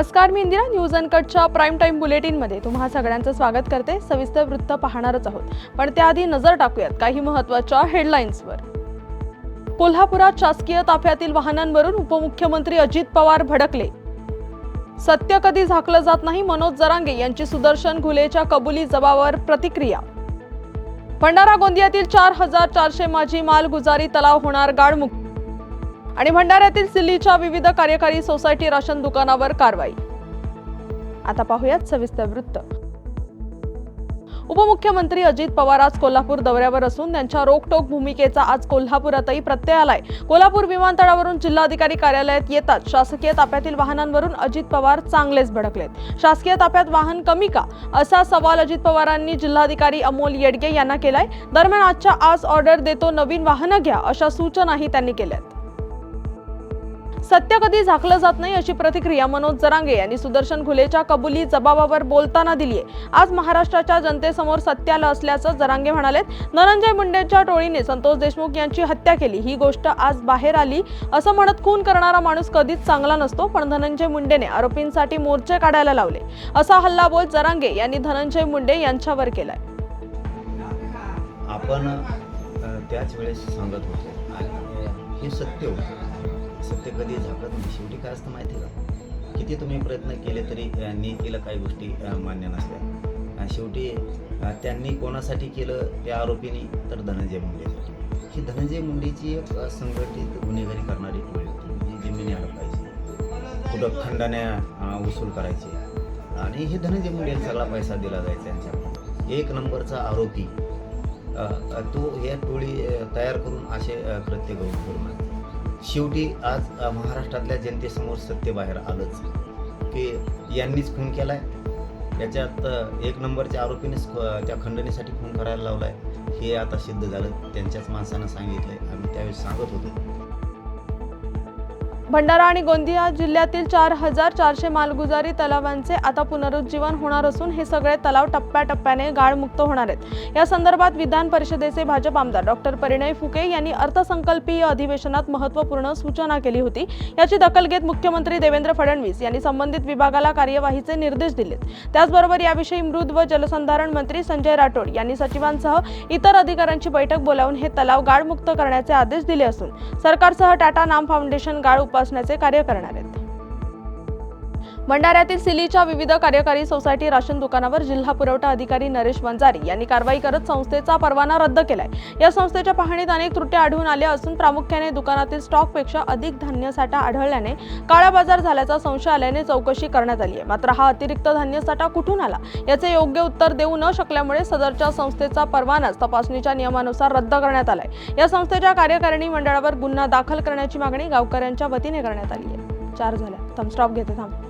नमस्कार मी इंदिरा न्यूज अनकटच्या प्राईम टाईम बुलेटिनमध्ये तुम्हा सगळ्यांचं स्वागत करते. सविस्तर वृत्त पाहणारच आहोत. पण त्याआधी नजर टाकूयात काही महत्त्वाच्या हेडलाईन्सवर. कोल्हापुरात शासकीय ताफ्यातील वाहनांवरून उपमुख्यमंत्री अजित पवार भडकले. सत्य कधी झाकलं जात नाही मनोज जरांगे यांची सुदर्शन घुलेच्या कबुली जबावर प्रतिक्रिया. भंडारा गोंदियातील चार हजार चारशे माजी मालगुजारी तलाव होणार गाडमुक्त. आणि भंडाऱ्यातील सिल्लीच्या विविध कार्यकारी सोसायटी राशन दुकानावर कारवाई. आता पाहूयात सविस्तर वृत्त. उपमुख्यमंत्री अजित पवार आज कोल्हापूर दौऱ्यावर असून त्यांच्या रोकटोक भूमिकेचा आज कोल्हापुरातही प्रत्यय आलाय. कोल्हापूर विमानतळावरून जिल्हाधिकारी कार्यालयात येतात. शासकीय ताफ्यातील वाहनांवरून अजित पवार चांगलेच भडकलेत. शासकीय ताफ्यात वाहन कमी का? असा सवाल अजित पवारांनी जिल्हाधिकारी अमोल येडगे यांना केलाय. दरम्यान आजच्या आज ऑर्डर देतो नवीन वाहनं घ्या अशा सूचनाही त्यांनी केल्यात. सत्य कधी झाकलं जात नाही अशी प्रतिक्रिया मनोज जरांगे यांनी सुदर्शन घुलेच्या कबुली जबाबावर बोलताना दिली आहे. आज महाराष्ट्राच्या जनतेसमोर सत्य आलं असल्याचं जरांगे म्हणाले धनंजय मुंडेच्या टोळीने संतोष देशमुख यांची हत्या केली. ही गोष्ट आज बाहेर आली असं म्हणत खून करणारा माणूस कधीच चांगला नसतो पण धनंजय मुंडेने आरोपींसाठी मोर्चे काढायला लावले. असा हल्लाबोल जरांगे यांनी धनंजय मुंडे यांच्यावर केलाय. आपण त्याच वेळेस सांगत होतो. हे सत्य होतं. सत्य कधी झाकत नाही. शेवटी काय असतं माहिती आहे का? किती तुम्ही प्रयत्न केले तरी यांनी नीतीला काही गोष्टी मान्य नसल्या. शेवटी त्यांनी कोणासाठी केलं त्या आरोपींनी तर धनंजय मुंडे ही धनंजय मुंडेची एक संघटित गुन्हेगारी करणारी टोळी होती जी जमिनी अडकायची कुठं खंडाने वसूल करायची. आणि हे धनंजय मुंडेला सगळा पैसा दिला जायचा त्यांच्या एक नंबरचा आरोपी तो या टोळी तयार करून असे कृत्य करून करून शेवटी आज महाराष्ट्रातल्या जनतेसमोर सत्य बाहेर आलंच की यांनीच खून केला आहे त्याच्यात एक नंबरच्या आरोपीनेच त्या खंडणीसाठी खून करायला लावला आहे हे आता सिद्ध झालं. त्यांच्याच माणसानं आहे आम्ही त्यावेळेस सांगत होतो. भंडारा आणि गोंदिया जिल्ह्यातील चार हजार चारशे मालगुजारी तलावांचे आता पुनरुज्जीवन होणार असून हे सगळे तलाव टप्प्याटप्प्याने गाळमुक्त होणार आहेत. या संदर्भात विधान परिषदेचे भाजप आमदार डॉक्टर परिणय फुके यांनी अर्थसंकल्पीय अधिवेशनात महत्त्वपूर्ण सूचना केली होती. याची दखल घेत मुख्यमंत्री देवेंद्र फडणवीस यांनी संबंधित विभागाला कार्यवाहीचे निर्देश दिलेत. त्याचबरोबर याविषयी मृद व जलसंधारण मंत्री संजय राठोड यांनी सचिवांसह इतर अधिकाऱ्यांची बैठक बोलावून हे तलाव गाळमुक्त करण्याचे आदेश दिले असून सरकारसह टाटा नाम फाउंडेशन गाळ उपासण्याचे कार्य करणार आहेत. भंडाऱ्यातील सिलीच्या विविध कार्यकारी सोसायटी राशन दुकानावर जिल्हा पुरवठा अधिकारी नरेश वंजारी यांनी कारवाई करत संस्थेचा परवाना रद्द केलाय. या संस्थेच्या पाहणीत अनेक त्रुटी आढळून आल्या असून प्रामुख्याने दुकानातील स्टॉकपेक्षा अधिक धान्य साठा आढळल्याने काळा बाजार झाल्याचा संशय आल्याने चौकशी करण्यात आली आहे. मात्र हा अतिरिक्त धान्य साठा कुठून आला? याचे योग्य उत्तर देऊ न शकल्यामुळे सदरच्या संस्थेचा परवानाच तपासणीच्या नियमानुसार रद्द करण्यात आलाय. या संस्थेच्या कार्यकारिणी मंडळावर गुन्हा दाखल करण्याची मागणी गावकऱ्यांच्या वतीने करण्यात आली आहे. चार झाल्या. थम्स्टॉप घेते थांब.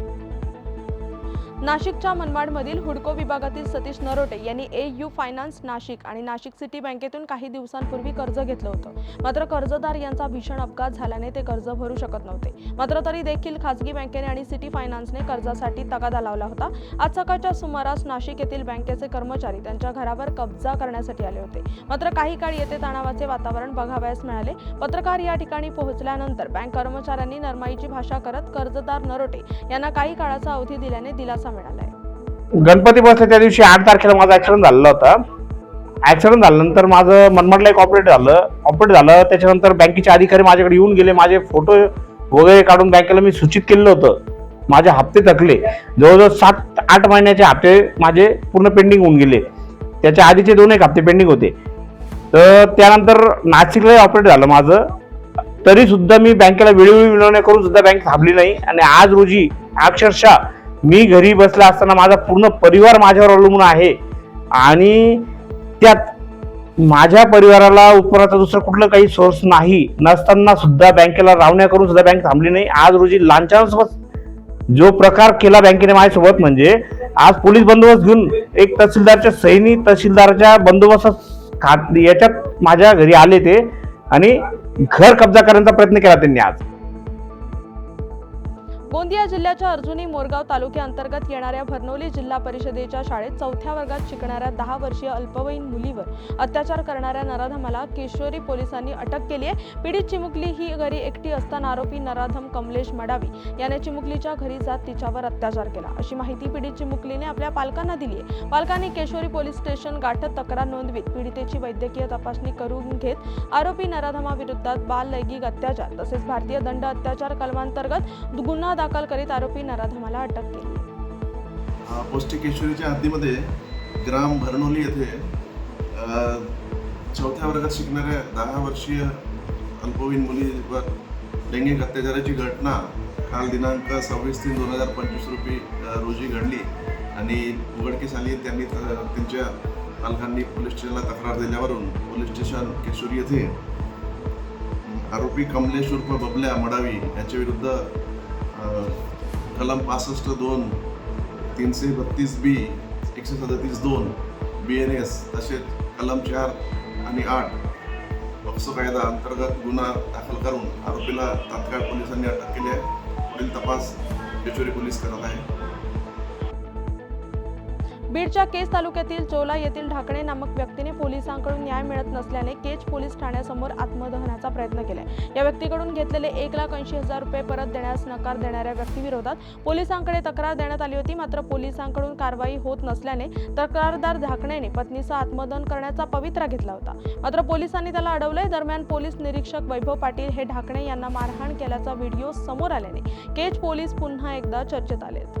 नाशिकच्या मनमाडमधील हुडको विभागातील सतीश नरोटे यांनी ए यू फायनान्स नाशिक आणि नाशिक सिटी बँकेतून काही दिवसांपूर्वी कर्ज घेतलं होतं. मात्र कर्जदार यांचा भीषण अपघात झाल्याने ते कर्ज भरू शकत नव्हते. मात्र तरी देखील खासगी बँकेने आणि सिटी फायनान्सने कर्जासाठी तगादा लावला होता. आज सकाळच्या सुमारास नाशिक येथील बँकेचे कर्मचारी त्यांच्या घरावर कब्जा करण्यासाठी आले होते. मात्र काही काळ येथे तणावाचे वातावरण बघावयास मिळाले. पत्रकार या ठिकाणी पोहोचल्यानंतर बँक कर्मचाऱ्यांनी नरमाईची भाषा करत कर्जदार नरोटे यांना काही काळाचा अवधी दिल्याने दिलासा मिळालाय. गणपती बसल्या त्या दिवशी आठ तारखेला माझा ऍक्सिडेंट झालेला होता. ऍक्सिडेंट झाल्यानंतर माझं मनमाडला एक ऑपरेट झालं. ऑपरेट झालं त्याच्यानंतर बँकेचे अधिकारी माझ्याकडे येऊन गेले. माझे फोटो वगैरे काढून बँकेला मी सूचित केलेलं होतं. माझे हप्ते थकले. जवळजवळ सात आठ महिन्याचे हप्ते माझे पूर्ण पेंडिंग होऊन गेले. त्याच्या आधीचे दोन एक हप्ते पेंडिंग होते. तर त्यानंतर नाशिकला ऑपरेट झालं माझं. तरी सुद्धा मी बँकेला वेळोवेळी विनवण्या करून सुद्धा बँक थांबली नाही. आणि आज रोजी अक्षरशः मी घरी बसला असताना माझा पूर्ण परिवार माझ्यावर अवलंबून आहे. आणि त्यात माझ्या परिवाराला उत्पन्नाचा दुसरं कुठलं काही सोर्स नाही. नसताना सुद्धा बँकेला रावण्या करून सुद्धा बँक थांबली नाही. आज रोजी लांछनासोबत जो प्रकार केला बँकेने माझ्यासोबत म्हणजे आज पोलीस बंदोबस्त घेऊन एक तहसीलदारच्या सैनी तहसीलदारच्या बंदोबस्त खात याच्यात माझ्या घरी आले ते आणि घर कब्जा करण्याचा प्रयत्न केला त्यांनी आज. गोंदिया जिल्ह्याच्या अर्जुनी मोरगाव तालुक्याअंतर्गत येणाऱ्या भरनोली जिल्हा परिषदेच्या शाळेत चौथ्या वर्गात शिकणाऱ्या दहा वर्षीय अल्पवयीन मुलीवर अत्याचार करणाऱ्या नराधमाला केशोरी पोलिसांनी अटक केली आहे. पीडित चिमुकली ही घरी एकटी असताना आरोपी नराधम कमलेश मडावी याने चिमुकलीच्या घरी जात तिच्यावर अत्याचार केला. अशी माहिती पीडित चिमुकलीने आपल्या पालकांना दिली आहे. पालकांनी केशोरी पोलीस स्टेशन गाठत तक्रार नोंदवीत. पीडितेची वैद्यकीय तपासणी करून घेत आरोपी नराधमाविरुद्धात बाल लैंगिक अत्याचार तसेच भारतीय दंड अत्याचार कलमांतर्गत गुन्हा दाखल करीत आरोपी नराधमाला अटक केली. पौष्टिकेश्वरीच्या पौष्टिक हद्दीमध्ये ग्राम भरनोली येथे चौथ्या वर्गात शिकणाऱ्या दहा वर्षीय अल्पवयीन मुलीवर लैंगिक अत्याचाराची घटना काल दिनांक सव्वीस तीन दोन हजार पंचवीस रुपये रोजी घडली. आणि उघडकीस आली त्यांनी त्यांच्या पालकांनी पोलीस स्टेशनला तक्रार दिल्यावरून पोलीस स्टेशन केशोरी येथे आरोपी कमलेश उर्फ बबल्या मडावी यांच्या विरुद्ध कलम पासष्ट दोन तीनशे बत्तीस बी एकशे सदतीस दोन बी एन एस तसेच कलम चार आणि आठ पक्सो कायदा अंतर्गत गुन्हा दाखल करून आरोपीला तात्काळ पोलिसांनी अटक केली आहे. पुढील तपास येचोरी पोलीस करत आहे. बीडच्या केज तालुक्यातील चोला येथील ढाकणे नामक व्यक्तीने पोलिसांकडून न्याय मिळत नसल्याने केज पोलीस ठाण्यासमोर आत्मदहनाचा प्रयत्न केलाय. या व्यक्तीकडून घेतलेले एक लाख ऐंशी हजार रुपये परत देण्यास नकार देणाऱ्या व्यक्तीविरोधात पोलिसांकडे तक्रार देण्यात आली होती. मात्र पोलिसांकडून कारवाई होत नसल्याने तक्रारदार ढाकणेने पत्नीचा आत्मदहन करण्याचा पवित्रा घेतला होता. मात्र पोलिसांनी त्याला अडवले दरम्यान पोलीस निरीक्षक वैभव पाटील हे ढाकणे यांना मारहाण केल्याचा व्हिडिओ समोर आल्याने केज पोलीस पुन्हा एकदा चर्चेत आलेत.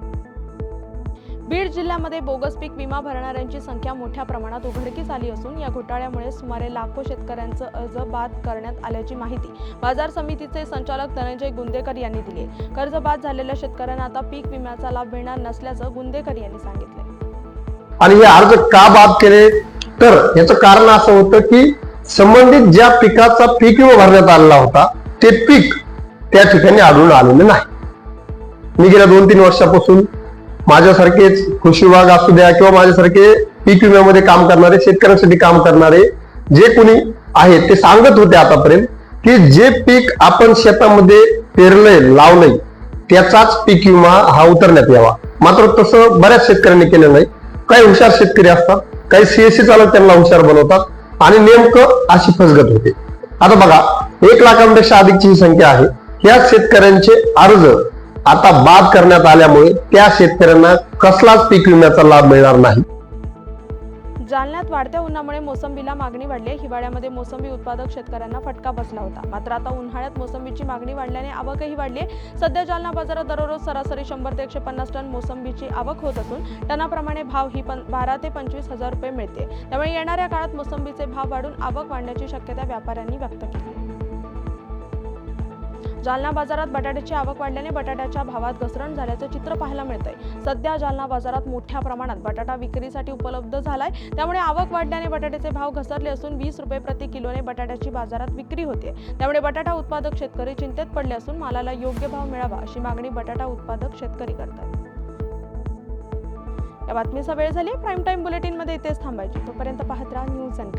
बीड जिल्ह्यामध्ये बोगस पीक विमा भरणाऱ्यांची संख्या मोठ्या प्रमाणात उघडकीस आली असून या घोटाळ्यामुळे सुमारे लाखो शेतकऱ्यांचं अर्ज बाद करण्यात आल्याची माहिती बाजार समितीचे संचालक धनंजय गुंदेकर यांनी दिली कर्ज बाद झालेल्या शेतकऱ्यांना आता पीक विम्याचा लाभ मिळणार नसल्याचं गुंदेकर यांनी सांगितले आणि हे अर्ज का बाद केले? तर याचं कारण असं होतं की संबंधित ज्या पिकाचा पीक विमा भरण्यात आलेला होता ते पीक त्या ठिकाणी आढळून आलेलं नाही. मी गेल्या दोन तीन वर्षापासून माझ्यासारखेच कृषी विभाग असू द्या किंवा माझ्यासारखे पीक विम्यामध्ये काम करणारे शेतकऱ्यांसाठी काम करणारे जे कोणी आहेत ते सांगत होते आतापर्यंत की जे पीक आपण शेतामध्ये पेरलंय लावलंय त्याचाच पीक विमा हा उतरण्यात यावा. मात्र तसं बऱ्याच शेतकऱ्यांनी केलं नाही. काही हुशार शेतकरी असतात काही सीएससी चालक त्यांना हुशार बनवतात आणि नेमकं अशी फसगत होते. आता बघा एक लाखांपेक्षा अधिकची ही संख्या आहे. या शेतकऱ्यांचे अर्ज आता बाद करण्यात आल्यामुळे त्या शेतकऱ्यांना कसलाच पीक विम्याचा लाभ मिळणार नाही. जालन्यात वाढत्या उन्हामुळे मोसंबीला मागणी वाढली. हिवाळ्यामध्ये मोसंबी उत्पादक शेतकऱ्यांना फटका बसला होता. मात्र आता उन्हाळ्यात मोसंबीची मागणी वाढल्याने आवकही वाढली. सध्या जालना बाजारात दररोज सरासरी शंभर ते एकशे पन्नास टन मोसंबीची आवक होत असून टनाप्रमाणे भाव ही पण बारा ते पंचवीस हजार रुपये मिळते. त्यामुळे येणाऱ्या काळात मोसंबीचे भाव वाढून आवक वाढण्याची शक्यता व्यापाऱ्यांनी व्यक्त केली. जालना बाजारात बटाट्याची आवक वाढल्याने बटाट्याच्या भावात घसरण झाल्याचं चित्र पाहायला मिळतंय. सध्या जालना बाजारात मोठ्या प्रमाणात बटाटा विक्रीसाठी उपलब्ध झालाय. त्यामुळे आवक वाढल्याने बटाट्याचे भाव घसरले असून वीस रुपये प्रति किलोने बटाट्याची बाजारात विक्री होते. त्यामुळे बटाटा उत्पादक शेतकरी चिंतेत पडले असून मालाला योग्य भाव मिळावा अशी मागणी बटाटा उत्पादक शेतकरी करतात. या बातमीचा वेळ झाली प्राईम टाईम बुलेटिनमध्ये इथेच थांबायची. तोपर्यंत पाहत राहा न्यूज अँड